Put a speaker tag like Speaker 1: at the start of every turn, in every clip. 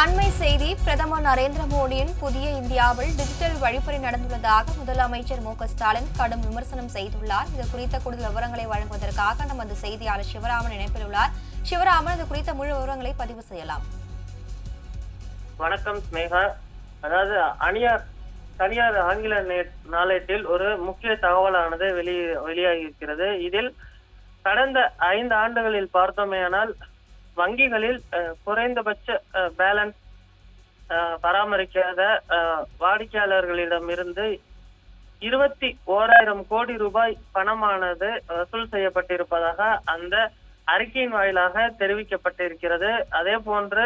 Speaker 1: அண்மை செய்தி பிரதமர் நரேந்திர மோடியின் புதிய இந்தியாவில் டிஜிட்டல் வழிப்பறி நடந்துள்ளதாக முதலமைச்சர் மு ஸ்டாலின் கடும் விமர்சனம் செய்துள்ளார். இது குறித்த கூடுதல் விவரங்களை வழங்குவதற்காக நமது செய்தியாளர் சிவராமன் இணைப்பில் உள்ளார். சிவராமன் இது குறித்த முழு விவரங்களை பதிவு செய்யலாம்.
Speaker 2: வணக்கம் ஸ்னேகா. அதாவது அணியார் தனியார் ஆங்கில நாளேட்டில் ஒரு முக்கிய தகவலானது வெளி வெளியாகி இருக்கிறது இதில் கடந்த ஐந்து ஆண்டுகளில் பார்த்தோமேயானால் வங்கிகளில் அஹ், குறைந்தபட்ச பேலன்ஸ் பராமரிக்காத அஹ், வாடிக்கையாளர்களிடமிருந்து இருபத்தி ஓராயிரம் கோடி ரூபாய் பணமானது வசூல் செய்யப்பட்டிருப்பதாக அந்த அறிக்கையின் வாயிலாக தெரிவிக்கப்பட்டிருக்கிறது. அதே போன்று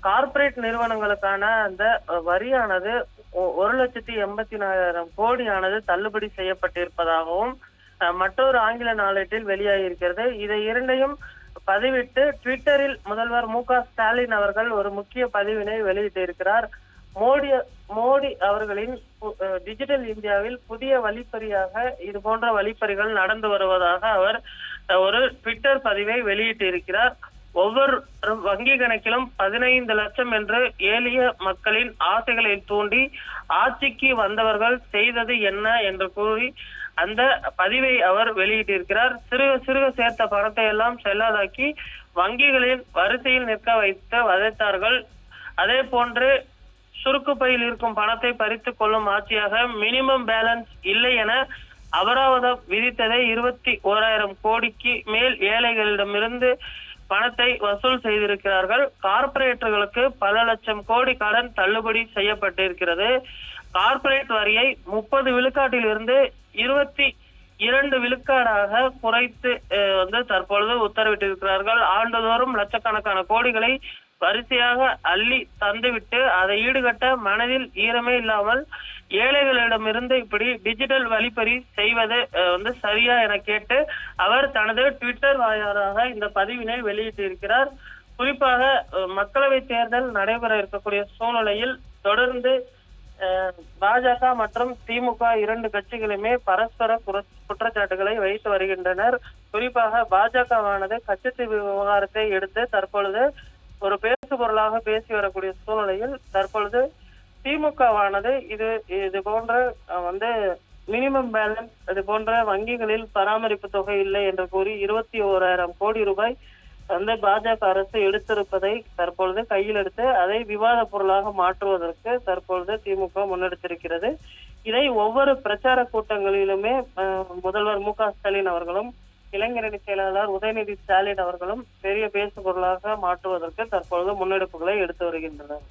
Speaker 2: கார்ப்பரேட் நிறுவனங்களுக்கான அந்த வரியானது ஒ- ஒரு லட்சத்தி எண்பத்தி நாலாயிரம் கோடியானது தள்ளுபடி செய்யப்பட்டிருப்பதாகவும் அஹ், மற்றொரு ஆங்கில நாளேட்டில் வெளியாகி இருக்கிறது இதை இரண்டையும் பதிவிட்டு ட்விட்டரில் முதல்வர் மு க ஸ்டாலின் அவர்கள் ஒரு முக்கிய பதிவினை வெளியிட்டிருக்கிறார். மோடி மோடி அவர்களின் டிஜிட்டல் இந்தியாவில் புதிய வழிப்பறியாக இது போன்ற வழிப்பறிகள் நடந்து வருவதாக அவர் ஒரு ட்விட்டர் பதிவை வெளியிட்டிருக்கிறார். ஒவ்வொரு வங்கி கணக்கிலும் பதினைந்து லட்சம் என்று ஏழிய மக்களின் ஆசைகளை தூண்டி ஆட்சிக்கு வந்தவர்கள் செய்தது என்ன என்று கூறி அந்த பதிவை அவர் வெளியிட்டிருக்கிறார். சிறுக சிறுக சேர்த்த பணத்தை எல்லாம் செல்லாதாக்கி வங்கிகளில் வரிசையில் நிற்க வைத்து வதைத்தார்கள். அதே போன்று சுருக்கு பையில் இருக்கும் பணத்தை பறித்து கொள்ளும் ஆட்சியாக மினிமம் பேலன்ஸ் இல்லை என அபராதம் விதித்ததை இருபத்தி ஓராயிரம் கோடிக்கு மேல் ஏழைகளிடமிருந்து பணத்தை வசூல் செய்திருக்கிறார்கள். கார்பரேட்டர்களுக்கு பல லட்சம் கோடி கடன் தள்ளுபடி செய்யப்பட்டிருக்கிறது. கார்ப்பரேட் வரியை முப்பது விழுக்காட்டில் இருந்து இருபத்தி இரண்டு விழுக்காடாக குறைத்து வந்து தற்பொழுது உத்தரவிட்டிருக்கிறார்கள். ஆண்டுதோறும் லட்சக்கணக்கான கோடிகளை வரிசையாக அள்ளி தந்துவிட்டு அதை ஈடுகட்ட மனதில் ஈரமே இல்லாமல் ஏழைகளிடமிருந்து இப்படி டிஜிட்டல் வழிப்பறி செய்வது வந்து சரியா என கேட்டு அவர் தனது ட்விட்டர் வாயிலாக இந்த பதிவினை வெளியிட்டிருக்கிறார். குறிப்பாக மக்களவை தேர்தல் நடைபெற இருக்கக்கூடிய சூழ்நிலையில் தொடர்ந்து பாஜக மற்றும் திமுக இரண்டு கட்சிகளுமே பரஸ்பர குற்றச்சாட்டுகளை வைத்து வருகின்றனர். குறிப்பாக பாஜகவானது கச்சத்தீவு விவகாரத்தை எடுத்து தற்பொழுது ஒரு பேசு பொருளாக பேசி வரக்கூடிய சூழ்நிலையில் தற்பொழுது திமுகவானது இது இது போன்ற வந்து மினிமம் பேலன்ஸ் இது போன்ற வங்கிகளில் பராமரிப்பு தொகை இல்லை என்று கூறி இருபத்தி ஓராயிரம் கோடி ரூபாய் வந்து பாஜக அரசு எடுத்திருப்பதை தற்பொழுது கையில் எடுத்து அதை விவாத பொருளாக மாற்றுவதற்கு தற்பொழுது திமுக முன்னெடுத்திருக்கிறது. இதை ஒவ்வொரு பிரச்சார கூட்டங்களிலுமே முதல்வர் மு க ஸ்டாலின் அவர்களும் இளைஞரணி செயலாளர் உதயநிதி ஸ்டாலின் அவர்களும் பெரிய பேசு பொருளாக மாற்றுவதற்கு தற்பொழுது முன்னெடுப்புகளை எடுத்து வருகின்றனர்.